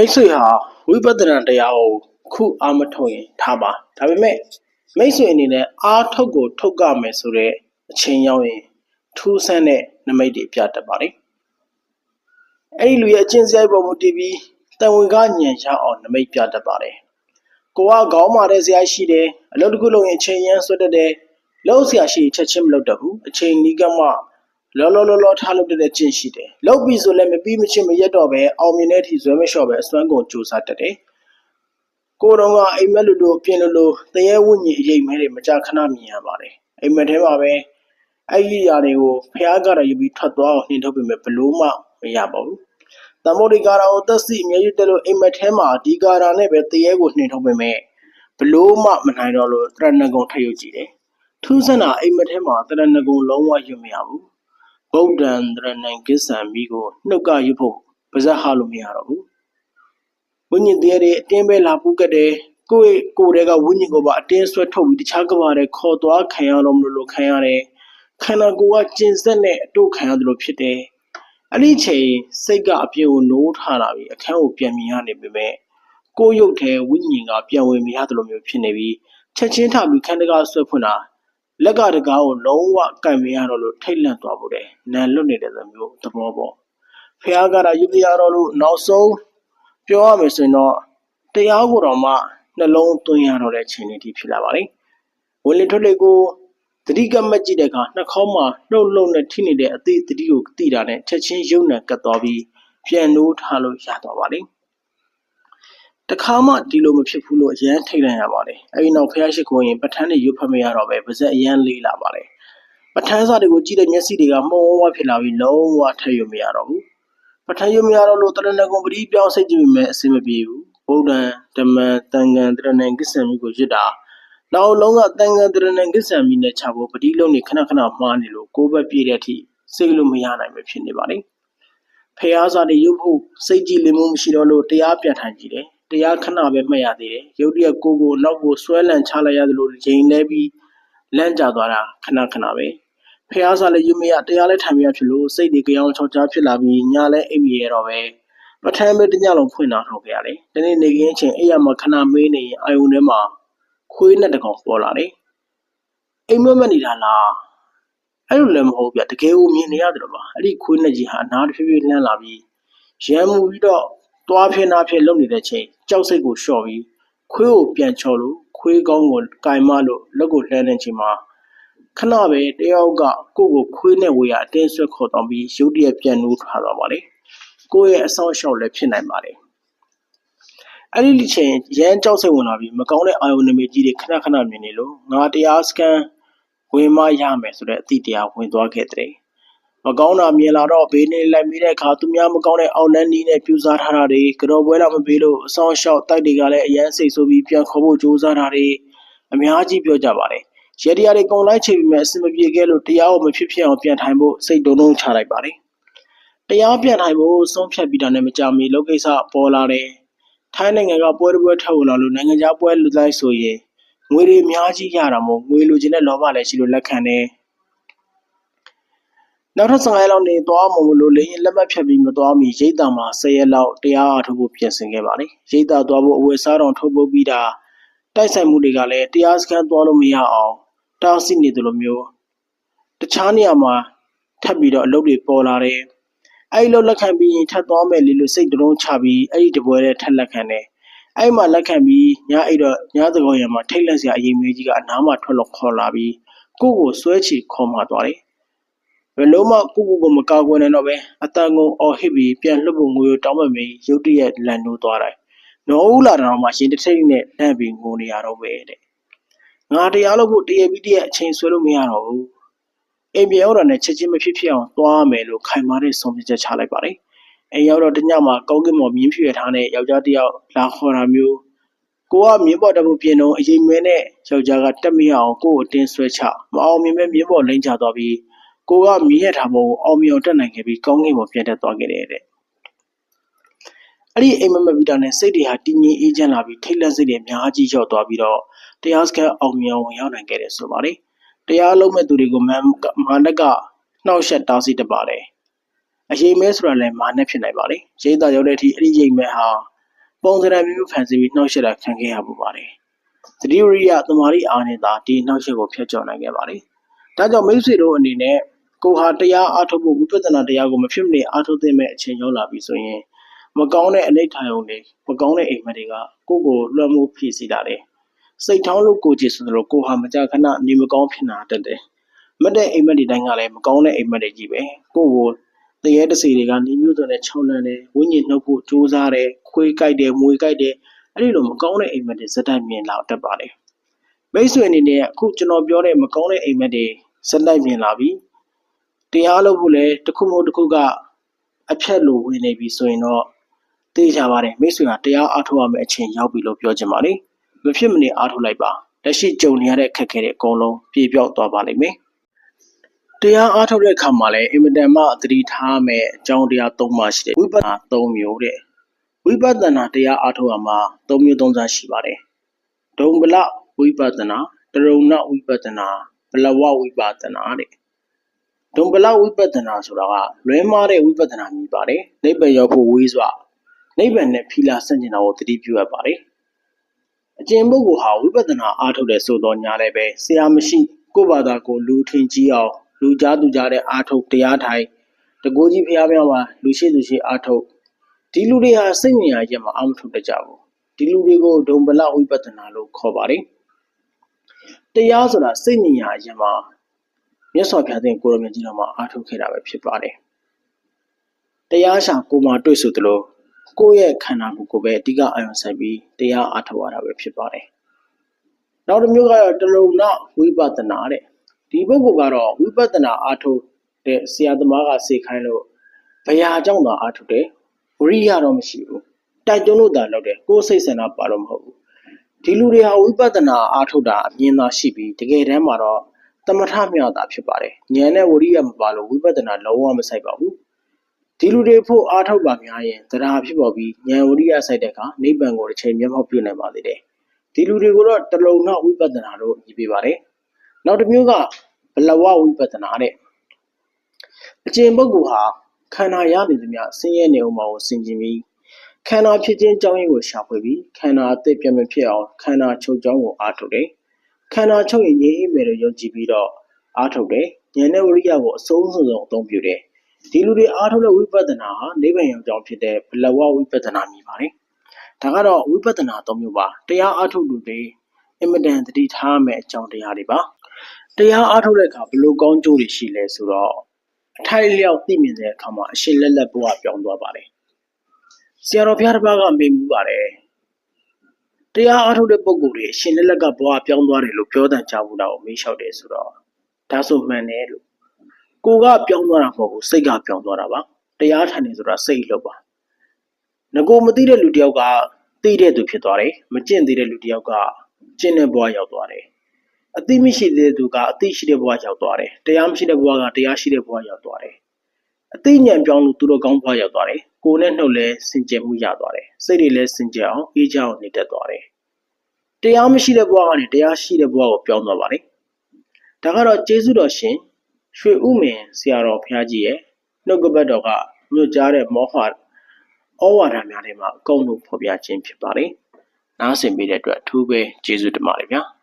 မိတ်ဆွေဟာဝိပဿနာတရားကိုခုအာမထုတ်ရင်ထားပါဒါပေမဲ့မိတ်ဆွေအနေနဲ့အားထုတ်ကိုထုတ်ကြမယ်ဆိုတော့အချိန်ရောက်ရင်ထူးဆန်းတဲ့နမိတ်တွေပြတတ်ပါလေအဲ့ဒီလူရဲ့အကျင့်စရိုက်ပေါ်မူတည်ပြီးတန်ဝင်ကညံရအောင်နမိတ်ပြတတ်ပါတယ်ကိုကခေါင်းမာတဲ့ဇာတ်ရှိတယ်အလုပ်တစ်ခုလုပ်ရင်အချိန်ရမ်းဆွတ်တတ်တယ်လုံးဆရာရှိချက်ချင်းမလုပ်တတ်ဘူးအချိန်နီးကမှ လောလောလောလောထားလုပ်တဲ့ကျင့်ရှိတယ်လုပ်ပြီဆိုလည်းမပြီးမချင်းမရက်တော့ပဲအောင်မြင်တဲ့အထိဇွဲမလျှော့ပဲအစွမ်းကုန်ကြိုးစားတတ်တယ်ကိုတော်ကအိမ်မက်လူတို့ပြင်လို့လို့တရေဝိညာဉ်အရေးမဲတွေမကြခဏမြင်ရပါတယ်အိမ်မက်ထဲမှာပဲအဲ့ဒီຢာတွေကိုဖះကတော့ယူပြီးထွက်သွားအောင်နှင်ထုတ်ပေမဲ့ဘလို့မှမရပါဘူးတမောဒီကာရာကိုသက်စီအမြဲတလို့အိမ်မက်ထဲမှာဒီကာရာနဲ့ပဲတရေကိုနှင်ထုတ်ပေမဲ့ဘလို့မှမနိုင်တော့လို့တရဏဂုံထပ်ယူကြည့်တယ်ထူးဆန်းတာအိမ်မက်ထဲမှာတရဏဂုံလုံးဝယူမရဘူး ဗုဒ္ဓံတရဏံကိစ္ဆံမိကိုနှုတ်ကယူဖို့ပါဇက်ဟလို့မရတော့ဘူးဝိညာဉ်တရားတွေအတင်းပဲလာပူးကတ်တယ်ကိုယ့်ကိုယ်တည်းကဝိညာဉ်ကိုပါအတင်းဆွဲထုတ်ပြီးတခြားကဘာတွေခေါ်သွားခံရတော့မလို့လို့ခံရတယ်ခန္ဓာကိုယ်ကကျင်စက်နဲ့အတို့ခံရတယ်လို့ဖြစ်တယ်အဲ့ဒီချိန်စိတ်ကအပြင်းကိုနိုးထားလာပြီးအခန်းကိုပြန်မြင်ရနေပေမဲ့ကိုယ်ရုပ်ထဲဝိညာဉ်ကပြန်ဝင်မရတယ်လို့မျိုးဖြစ်နေပြီးချက်ချင်းထပြီးခန္ဓာကဆွဲဖွင့်တာ လက်ကတကားကိုလုံးဝကင်မရတော့လို့ထိတ်လန့်သွားဖို့တယ်နံလွတ်နေတဲ့သမျိုးသဘောပေါ့ဖះကရာယုတ်တရားတော်လို့နောက်ဆုံးပြောရမယ်ဆိုရင်တော့တရားကိုတော့မှနှလုံးသွင်းရတော့တဲ့ချိန်လေးဒီဖြစ်လာပါလိမ့်ဝင်လေထွက်လေကိုတတိကမကြည့်တဲ့အခါနှာခေါင်းမှာလှုပ်လှုပ်နဲ့ထိနေတဲ့အသေးတတိကိုတိတာနဲ့ချက်ချင်းယုံနဲ့ကတ်သွားပြီးပြန်နိုးထားလို့ရသွားပါလိမ့် တခါမှဒီလိုမဖြစ်ဘူးလို့အရန်ထိတ်လန့်ရပါတယ်အဲဒီနောက်ဖះရှိခိုးရင်ပဋ္ဌာန်းတွေရွတ်ဖတ်မရတော့ပဲပါဇက်အရန်လေးလာပါတယ်ပဋ္ဌာန်းစာတွေကိုကြည့်တဲ့မျက်စိတွေကမှုံဝါဖြစ်လာပြီးလုံးဝထည့်ရမရတော့ဘူးပဋ္ဌာန်းရွတ်မရတော့လို့တရဏဂုံပတိပြောင်းစိတ်ကြည့်ပေမဲ့အဆင်မပြေဘူးဗုဒ္ဓံဓမ္မံတန်ခံတရဏံကိစ္ဆံမိကိုရွတ်တာနောက်လုံးကတန်ခံတရဏံကိစ္ဆံမိနဲ့ခြားဖို့ပတိလုံးနေခဏခဏမှားနေလို့ကိုယ်ဘက်ပြည့်တဲ့အထိစိတ်လို့မရနိုင်ပဲဖြစ်နေပါလိမ့်ဖះစာတွေရုပ်ဖို့စိတ်ကြည်လင်မှုမရှိတော့လို့တရားပြန်ထိုင်ကြည့်တယ် တရားခဏပဲမှတ်ရသေးတယ်ရုပ်တရက်ကိုကိုနောက်ကိုဆွဲလန့်ချလိုက်ရတယ်လို့ချိန်လဲပြီးလန့်ကြသွားတာခဏခဏပဲဖះစာလည်းယူမရတရားလည်းထိုင်မရဖြစ်လို့စိတ်တွေကြောင်ချောက်ချားဖြစ်လာပြီးညလည်းအိပ်မရတော့ပဲပထမပဲတညလုံးဖွင့်လာတော့ခဲ့ရတယ်ဒီနေ့နေခင်းချင်းအိပ်ရမှာခဏမေးနေရင်အာယုန်ထဲမှာခွေးနဲ့တကောင်ပေါ်လာတယ်အိမ်မက်မက်နေတာလားအဲ့လိုလည်းမဟုတ်ဗျတကယ်ကိုမြင်နေရတယ်လို့ပါအဲ့ဒီခွေးနဲ့ကြီးဟာအနာတစ်ဖြည်းဖြည်းလှမ်းလာပြီးရမ်းမှုပြီးတော့သွားဖြစ်နာဖြစ်လုံနေတဲ့ချိန် ကြောက်စိတ်ကိုလျှော့ပြီးခွေးကိုပြန်ချော်လို့ခွေးကောင်းကိုကင်မလို့လက်ကိုလှမ်းတဲ့ချိန်မှာခဏပဲတယောက်ကကိုယ့်ကိုခွေးနဲ့ဝေရအတင်းဆွဲခေါ်တော့ပြီးရုတ်တရက်ပြန်နိုးထားသွားပါလေကိုယ့်ရဲ့အဆောင်ရှောက်လည်းဖြစ်နိုင်ပါတယ်အဲ့ဒီချိန်ရမ်းကြောက်စိတ်ဝင်လာပြီးမကောင်းတဲ့အာယုန်နမိတ်ကြီးတွေခဏခဏမြင်နေလို့ငါတရားစကန်ဝင်မရမယ်ဆိုတဲ့အသည့်တရားဝင်သွားခဲ့တဲ့ မကောင်းတာမြင်လာတော့ဘေးနေလိုက်မိတဲ့အခါသူများမကောင်းတဲ့အောက်လန်းနီးနဲ့ပြူစားထားတာတွေကြော်ပွဲတော့မပေးလို့အဆောင်ရှောက်တိုက်တွေကလည်းအရန်စိတ်ဆိုးပြီးပြန်ခေါ်ဖို့ကြိုးစားတာတွေအများကြီးပြောကြပါတယ်ရေတရားတွေကုန်လိုက်ချေပြီးမဲ့အစမပြေခဲ့လို့တရားကိုမဖြစ်ဖြစ်အောင်ပြန်ထိုင်ဖို့စိတ်တုံတုံချလိုက်ပါတယ်တရားပြန်ထိုင်ဖို့ဆုံးဖြတ်ပြီးတာနဲ့မကြမီလောကိစ္စပေါ်လာတယ်ထိုင်းနိုင်ငံကပွဲတစ်ပွဲထောက်လာလို့နိုင်ငံခြားပွဲလူလိုက်ဆိုရင်ငွေတွေအများကြီးရတာမို့ငွေလိုချင်တဲ့လောဘလည်းရှိလို့လက်ခံတယ် နောက်ထပ်15ရက်လောက်နေသွားမှမလို့လေရင်လက်မှတ်ဖြတ်ပြီးမသွားမီရိတ်တာမှာ10ရက်လောက်တရားအားထုတ်ဖို့ပြင်ဆင်ခဲ့ပါလေရိတ်တာသွားဖို့အဝယ်စားတော်ထုတ်ဖို့ပြီးတာတိုက်ဆိုင်မှုတွေကလည်းတရားစခန်းသွားလို့မရအောင်တားဆီးနေတယ်လို့မျိုးတခြားနေရာမှာထပ်ပြီးတော့အလုပ်တွေပေါ်လာတယ်အဲ့လိုလက်ခံပြီးရင်ထပ်သွားမယ်လေလို့စိတ်တုံးချပြီးအဲ့ဒီတပွဲနဲ့ထပ်လက်ခံတယ်အဲ့မှာလက်ခံပြီးညအိတော့ညသကောရံမှာထိတ်လက်စရာအရင်မေးကြီးကအနားမှာထွက်လို့ခေါ်လာပြီးကိုယ့်ကိုဆွဲချီခေါ်မှသွားတယ် ဘယ်လုံးမှကိုကိုကိုမကာကွယ်နိုင်တော့ပဲအတန်ကုန်အော်ဟစ်ပြီးပြန်လှုပ်ဖို့ငွေတောင်းပန်ပြီးရုတ်တရက်လန်နိုးသွားတယ်။နော်ဦးလာတော့မှရှင်တစ်ထိတ်နဲ့လန့်ပြီးငိုနေရတော့ပဲတဲ့။ငါတရားလို့ဖို့တရပြီးတရက်အချိန်ဆွဲလို့မရတော့ဘူး။အိမ်ပြန်ရောက်တော့နဲ့ချက်ချင်းမဖြစ်ဖြစ်အောင်သွားမယ်လို့ခိုင်မာတဲ့ဆုံးဖြတ်ချက်ချလိုက်ပါတယ်။အိမ်ရောက်တော့တညမှာကောင်းကင်မော်မြင်းဖြွေထားတဲ့ယောက်ျားတစ်ယောက်လာခေါ်တာမျိုးကိုကမြင်းပေါ်တက်ဖို့ပြင်တော့အရင်မဲနဲ့ယောက်ျားကတက်မရအောင်ကိုကိုအတင်းဆွဲချမအောင်မြင်မဲ့မြင်းပေါ်လိမ့်ချသွားပြီး ကိုကမြည်ရထားဖို့အောင်မြောင်တက်နိုင်ခဲ့ပြီးကောင်းကင်ပေါ်ပြန်တက်သွားခဲ့တယ်တဲ့အဲ့ဒီအိမ်မက်မက်ဗီတာနဲ့စိတ်တွေဟာတည်ငြိမ်အေးချမ်းလာပြီးထိတ်လန့်စိတ်တွေအများကြီးရောက်သွားပြီးတော့တရားစခန်းအောင်မြောင်ဝင်ရောက်နိုင်ခဲ့တယ်ဆိုပါတယ်တရားလုံးမဲ့သူတွေကိုမာနကနှောက်ယှက်တားဆီးတတ်ပါတယ်အရေးမဲဆိုတာလည်းမာနဖြစ်နိုင်ပါလေရိတ်သားရောက်တဲ့အထိအဲ့ဒီရိတ်မဲဟာပုံစံမျိုးမျိုးဖန်ဆီးပြီးနှောက်ယှက်တာခံခဲ့ရပူပါတယ်သတိဝရိယသမာဓိအားနဲ့သာဒီနှောက်ယှက်ကိုဖျက်ချော်နိုင်ခဲ့ပါတယ်ဒါကြောင့်မိတ်ဆွေတို့အနေနဲ့ ကိုဟာတရားအားထုတ်ဖို့ဝိပဿနာတရားကိုမဖြစ်မနေအားထုတ်သင့်မဲ့အချိန်ရောက်လာပြီဆိုရင်မကောင်းတဲ့အနိဋ္ဌာယုံတွေမကောင်းတဲ့အိမ်မက်တွေကကိုယ့်ကိုလွှမ်းမိုးဖြစ်စီတာတယ်စိတ်ထောင်းလို့ကိုကြည့်ဆိုသလိုကိုဟာမကြခဏနေမကောင်းဖြစ်လာတတ်တယ်မတ်တဲ့အိမ်မက်တွေတိုင်းကလည်းမကောင်းတဲ့အိမ်မက်တွေကြီးပဲကိုယ့်ကိုတရေတစီတွေကနေမျိုးစုံနဲ့ခြုံလန်းတယ်ဝိညာဉ်နှုတ်ဖို့ကြိုးစားတယ်ခွေးကြိုက်တယ်မွေကြိုက်တယ်အဲ့ဒီလိုမကောင်းတဲ့အိမ်မက်တွေဇက်တိုက်မြင်လာတတ်ပါတယ်မိတ်ဆွေအနေနဲ့အခုကျွန်တော်ပြောတဲ့မကောင်းတဲ့အိမ်မက်တွေဇက်တိုက်မြင်လာပြီ တရားလို့ဖို့လဲတစ်ခုမဟုတ်တစ်ခုကအဖြတ်လိုဝင်နေပြီဆိုရင်တော့သိကြပါတယ်မိတ်ဆွေကတရားအားထုတ်ရမယ့်အချိန်ရောက်ပြီလို့ပြောချင်ပါတယ်မဖြစ်မနေအားထုတ်လိုက်ပါလက်ရှိကြုံနေရတဲ့အခက်အခဲတွေအကုန်လုံးပြေပြောက်သွားပါလိမ့်မယ်တရားအားထုတ်တဲ့အခါမှာလည်းအင်မတန်မှသတိထားမယ်အကြောင်းတရား၃ပါးရှိတယ်ဝိပဿနာ၃မျိုးတဲ့ဝိပဿနာတရားအားထုတ်ရမှာ၃မျိုး၃စားရှိပါတယ်ဒုံဗလဝိပဿနာတရုံနဝိပဿနာဘလဝဝိပဿနာတဲ့ ဒုံဗလဝိပဿနာဆိုတာကလွဲမားတဲ့ဝိပဿနာမြည်ပါတယ်နိဗ္ဗာန်ရောက်ဖို့ဝေးစွာနိဗ္ဗာန်နဲ့ဖီလာဆန့်ကျင်တာကိုသတိပြုရပါတယ်အကျင့်ပုဂ္ဂိုလ်ဟာဝိပဿနာအားထုတ်တဲ့ဆိုတော့ညာလည်းပဲဆရာမရှိကိုယ့်ဘာသာကိုလူထင်ကြီးအောင်လူကြားသူကြားတဲ့အားထုတ်တရားထိုင်တကိုးကြီးဖျားဖျားမှာလူရှိသူရှိအားထုတ်ဒီလူတွေဟာစိတ်ဉာဏ်ရက်မှာအာမထုတ်တတ်ကြဘူးဒီလူတွေကိုဒုံဗလဝိပဿနာလို့ခေါ်ပါတယ်တရားဆိုတာစိတ်ဉာဏ်ရက်မှာ မြတ်စွာဘုရားသခင်ကိုရမကြီးတော်မှာအားထုတ်ခဲ့တာပဲဖြစ်ပါတယ်တရားရှာကိုမှတွေ့ဆိုသလိုကိုယ့်ရဲ့ခန္ဓာကိုယ်ကိုပဲအဓိကအာရုံစိုက်ပြီးတရားအားထုတ်ရတာပဲဖြစ်ပါတယ်။နောက်တစ်မျိုးကတော့တလုံနဝိပဿနာတဲ့ဒီပုဂ္ဂိုလ်ကတော့ဝိပဿနာအားထုတ်တဲ့ဆရာသမားကစေခိုင်းလို့ဘယာအကြောင်းသာအားထုတ်တယ်ဝရိယတော့မရှိဘူးတိုက်တွန်းလို့သာလုပ်တယ်ကိုယ်စိတ်ဆန္ဒပါတော့မဟုတ်ဘူးဒီလူတွေဟာဝိပဿနာအားထုတ်တာအမြင်သာရှိပြီးတကယ်တမ်းမှာတော့တ မထမြောက်တာဖြစ်ပါတယ်ဉာဏ်နဲ့ဝရိယမပါလို့ဝိပဿနာလုံးဝမဆိုင်ပါဘူးဒီလူတွေဖို့အားထုတ်ပါများရင်တရားဖြစ်ပေါ်ပြီးဉာဏ်ဝရိယဆိုင်တဲ့အခါနိဗ္ဗာန်ကိုတစ်ချိန်မျက်မှောက်ပြုနိုင်ပါသေးတယ်ဒီလူတွေကိုတော့တလုံနောက်ဝိပဿနာလို့ညီပြပါတယ်နောက်တစ်မျိုးကဘလဝဝိပဿနာတဲ့အကျင့်ပုဂ္ဂိုလ်ဟာခန္ဓာရနေသမျှဆင်းရဲနေအောင်မှာကိုဆင်ခြင်ပြီးခန္ဓာဖြစ်ခြင်းအကြောင်းရင်းကိုရှာဖွေပြီးခန္ဓာအသစ်ပြတ်မဖြစ်အောင်ခန္ဓာချုပ်ကြောင်းကိုအားထုတ်တယ် ခန္ဓာချုပ်ရင်ငြိမ်းအေးမယ်လို့ယုံကြည်ပြီးတော့အားထုတ်တယ်ဉာဏ်နဲ့ဝိရိယကိုအဆုံးစုံဆုံးအသုံးပြုတယ်ဒီလူတွေအားထုတ်တဲ့ဝိပဿနာဟာနိဗ္ဗာန်ရောက်ကြောင်းဖြစ်တဲ့ဘလဝဝိပဿနာမြည်ပါတယ်ဒါကတော့ဝိပဿနာသုံးမျိုးပါတရားအားထုတ်လူတွေအင်မတန်တတိထားမယ်အကြောင်းတရားတွေပါတရားအားထုတ်တဲ့အခါဘလို့ကောင်းကျိုးတွေရှိလဲဆိုတော့အထိုက်အလျောက်သိမြင်တဲ့အခါမှာအရှင်လက်လက်ဘဝပြောင်းသွားပါတယ်ဆရာတော်ဘုရားတစ်ပါးကမေးမှုပါတယ် တရားအားထုတ်တဲ့ပုဂ္ဂိုလ်တွေအရှင်လက်လက်ကဘဝပြောင်းသွားတယ်လို့ပြောတန်ကြဘူးတော့မေးလျှောက်တယ်ဆိုတော့ဒါဆိုမှန်တယ်လို့ကိုကပြောင်းသွားတာမဟုတ်ဘူးစိတ်ကပြောင်းသွားတာပါတရားထိုင်နေဆိုတာစိတ်လို့ပါငကိုမသိတဲ့လူတယောက်ကသိတဲ့သူဖြစ်သွားတယ်မကျင့်သေးတဲ့လူတယောက်ကကျင့်တဲ့ဘဝရောက်သွားတယ်အသိမရှိတဲ့သူကအသိရှိတဲ့ဘဝရောက်သွားတယ်တရားမရှိတဲ့ဘဝကတရားရှိတဲ့ဘဝရောက်သွားတယ်အသိဉာဏ်ပြောင်းလို့သူတို့ကောင်းဘဝရောက်သွားတယ်ကိုယ်နဲ့နှုတ်လည်းစင်ကြယ်မှုရသွားတယ်စိတ်တွေလည်းစင်ကြယ်အောင်အေးချမ်းအောင်နေတတ်သွားတယ် တရားမရှိတဲ့ဘဝကနေတရားရှိတဲ့ဘဝကိုပြောင်းသွားပါတယ်ဒါကတော့ကျေးဇူးတော်ရှင်ရွှေဥမင်ဆရာတော်ဘုရားကြီးရဲ့နှုတ်ကပတ်တော်ကညွှန်ကြားတဲ့မောဟဩဝါဒများထဲမှာအကုန်လုံးဖော်ပြခြင်းဖြစ်ပါတယ်နားဆင်ပေးတဲ့အတွက်အထူးပဲကျေးဇူးတင်ပါတယ်ဗျာ။